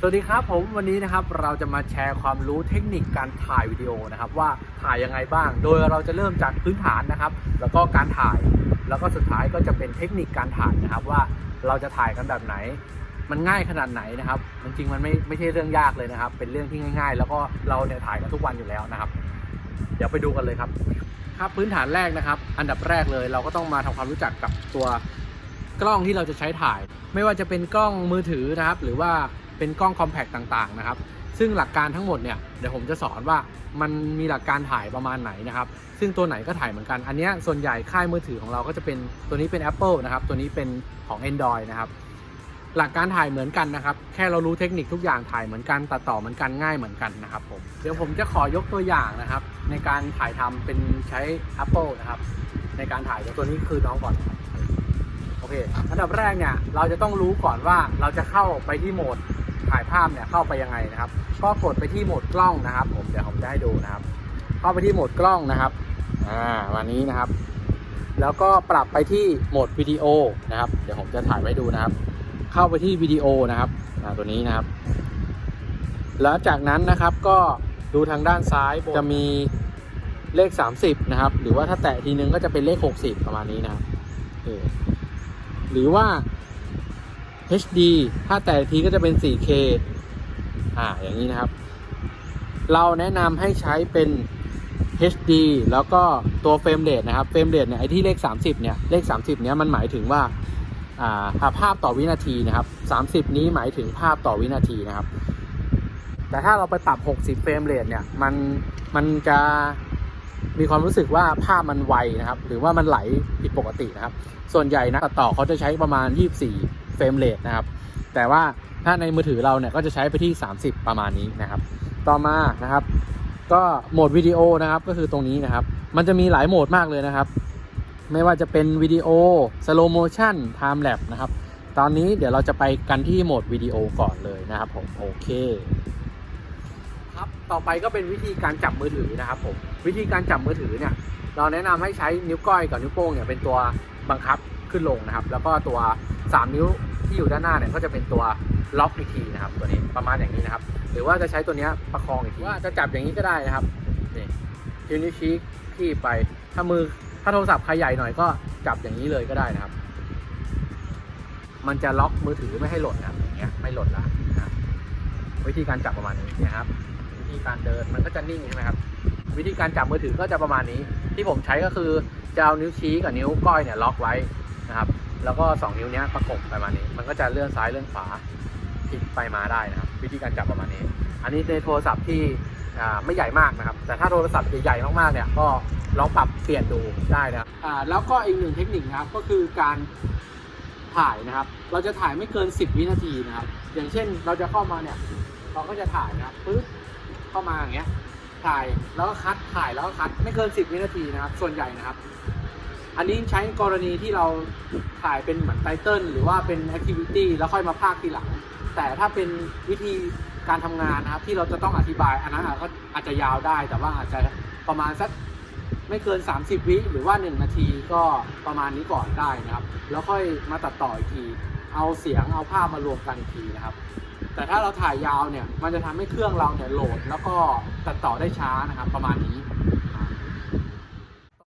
สวัสดีครับผมวันนี้นะครับเราจะมาแชร์ความรู้เทคนิคการถ่ายวิดีโอนะครับ ว่าถ่ายยังไงบ้าง โดยเราจะเริ่มจากพื้นฐานนะครับ แล้วก็การถ่าย แล้วก็สุดท้ายก็จะเป็นเทคนิคการถ่ายนะครับว่าเราจะถ่ายกันแบบไหน มันง่ายขนาดไหนนะครับจริงๆมันไม่ไม่ใช่เรื่องยากเลยนะครับ เป็นเรื่องที่ง่าย ๆ แล้วก็เราเนี่ยถ่ายกันทุกวันอยู่แล้วนะครับ เดี๋ยวไปดูกันเลยครับ ครับพื้นฐานแรกนะครับ อันดับแรกเลยเราก็ต้องมาทำความรู้จักกับตัวกล้องที่เราจะใช้ถ่าย ไม่ว่าจะเป็นกล้องมือถือนะครับ หรือว่า เป็นกล้องคอมแพคต่างๆนะครับซึ่งหลักการทั้งหมดเนี่ยเดี๋ยวผมจะสอนว่ามันมีหลักการถ่ายประมาณไหนนะครับซึ่งตัวไหนก็ถ่ายเหมือนกัน อันนี้ส่วนใหญ่ค่ายมือถือของเราก็จะเป็นตัวนี้เป็น Apple นะครับตัวนี้เป็นของ Android นะครับหลักการถ่ายเหมือนกันนะครับ แค่เรารู้เทคนิคทุกอย่างถ่ายเหมือนกันตัดต่อเหมือนกันง่ายเหมือนกันนะครับผมเดี๋ยวผมจะขอยกตัวอย่างนะครับ ในการถ่ายทำเป็นใช้ Apple นะครับ ในการถ่ายตัวนี้คือน้องก่อนโอเคอันดับแรกเนี่ยเราจะต้องรู้ก่อนว่าเราจะเข้าไปที่โหมด ถ่ายภาพเนี่ยเข้าไปยังไงนะครับ ก็กดไปที่โหมดกล้องนะครับ ผมเดี๋ยวผมจะให้ดูนะครับ เข้าไปที่โหมดกล้องนะครับอ่าวันนี้นะครับ แล้วก็ปรับไปที่โหมดวิดีโอนะครับ เดี๋ยวผมจะถ่ายไว้ดูนะครับ เข้าไปที่วิดีโอนะครับอ่าตัวนี้นะครับ แล้วจากนั้นนะครับก็ดูทางด้านซ้ายจะมีเลข 30 นะครับ หรือว่าถ้าแตะทีนึงก็จะเป็นเลข 60 ประมาณนี้นะครับเออหรือว่า HD ถ้าแตะทีก็จะเป็น 4K อ่าอย่างนี้นะครับ เราแนะนำให้ใช้เป็น HD แล้วก็ตัวเฟรมเรทนะครับเฟรมเรทเนี่ยไอที่เลข 30 เนี่ย เลข 30 เนี่ยมันหมายถึงว่าอ่าหาภาพต่อวินาทีนะครับ 30 นี้หมายถึงภาพต่อวินาทีนะครับ แต่ถ้าเราไปปรับ 60 เฟรมเรทเนี่ยมันมันจะมีความรู้สึกว่าภาพมันไวนะครับ หรือว่ามันไหลผิดปกตินะครับ ส่วนใหญ่นะตัดต่อเขาจะใช้ประมาณ 24 เฟรมเรทนะครับ แต่ว่าถ้าในมือถือเราเนี่ยก็จะใช้ไปที่ 30 ประมาณนี้นะครับ ต่อมานะครับ ก็โหมดวิดีโอนะครับก็คือตรงนี้นะครับ มันจะมีหลายโหมดมากเลยนะครับ ไม่ว่าจะเป็นวิดีโอ slow motion time l a p นะครับ ตอนนี้เดี๋ยวเราจะไปกันที่โหมดวิดีโอก่อนเลยนะครับผมโอเคครับต่อไปก็เป็นวิธีการจับมือถือนะครับผมวิธีการจับมือถือเนี่ยเราแนะนำให้ใช้นิ้วก้อยกับนิ้วโป้งเนี่ยเป็นตัวบังคับขึ้นลงนะครับ แล้วก็ตัว 3 นิ้วที่อยู่ด้านหน้าเนี่ยก็จะเป็นตัวล็อกอีกทีนะครับตัวนี้ประมาณอย่างนี้นะครับ หรือว่าจะใช้ตัวนี้ประคองอีกทีว่าจะจับอย่างนี้ก็ได้นะครับนี่ทีนิ้วชี้ขี้ไปถ้ามือถ้าโทรศัพท์ใครใหญ่หน่อยก็จับอย่างนี้เลยก็ได้นะครับ มันจะล็อกมือถือไม่ให้หล่นนะอย่างเงี้ยไม่หล่นละนะวิธีการจับประมาณนี้นะครับวิธีการเดินมันก็จะนิ่งใช่ไหมครับ วิธีการจับมือถือก็จะประมาณนี้ ที่ผมใช้ก็คือจะเอานิ้วชี้กับนิ้วก้อยเนี่ยล็อกไว้นะครับ แล้วก็สองนิ้วเนี้ยประกบประมาณนี้ มันก็จะเลื่อนซ้ายเลื่อนขวาพลิกไปมาได้นะครับ วิธีการจับประมาณนี้ อันนี้ในโทรศัพท์ที่ไม่ใหญ่มากนะครับ แต่ถ้าโทรศัพท์ใหญ่ๆมากๆเนี่ยก็ลองปรับเปลี่ยนดูได้นะครับแล้วก็อีกหนึ่งเทคนิคนะครับก็คือการถ่ายนะครับ เราจะถ่ายไม่เกิน 10 วินาทีนะครับ อย่างเช่นเราจะเข้ามาเนี่ยเราก็จะถ่ายนะครับปึ๊บเข้ามาอย่างเงี้ยถ่ายแล้วก็คัดถ่ายแล้วก็คัดไม่เกิน 10 วินาทีนะครับ ส่วนใหญ่นะครับ อันนี้ใช้กรณีที่เราถ่ายเป็นเหมือนไตเติลหรือว่าเป็นแอคทิวิตี้แล้วค่อยมาพากย์ทีหลัง แต่ถ้าเป็นวิธีการทำงานนะครับ ที่เราจะต้องอธิบายอันนั้นก็อาจจะยาวได้ แต่ว่าอาจจะประมาณสักไม่เกิน 30 วิหรือว่า 1 นาทีก็ประมาณนี้ก่อนได้นะครับ แล้วค่อยมาตัดต่ออีกที เอาเสียงเอาภาพมารวมกันอีกทีนะครับ แต่ถ้าเราถ่ายยาวเนี่ยมันจะทำให้เครื่องเราเนี่ยโหลด แล้วก็ตัดต่อได้ช้านะครับประมาณนี้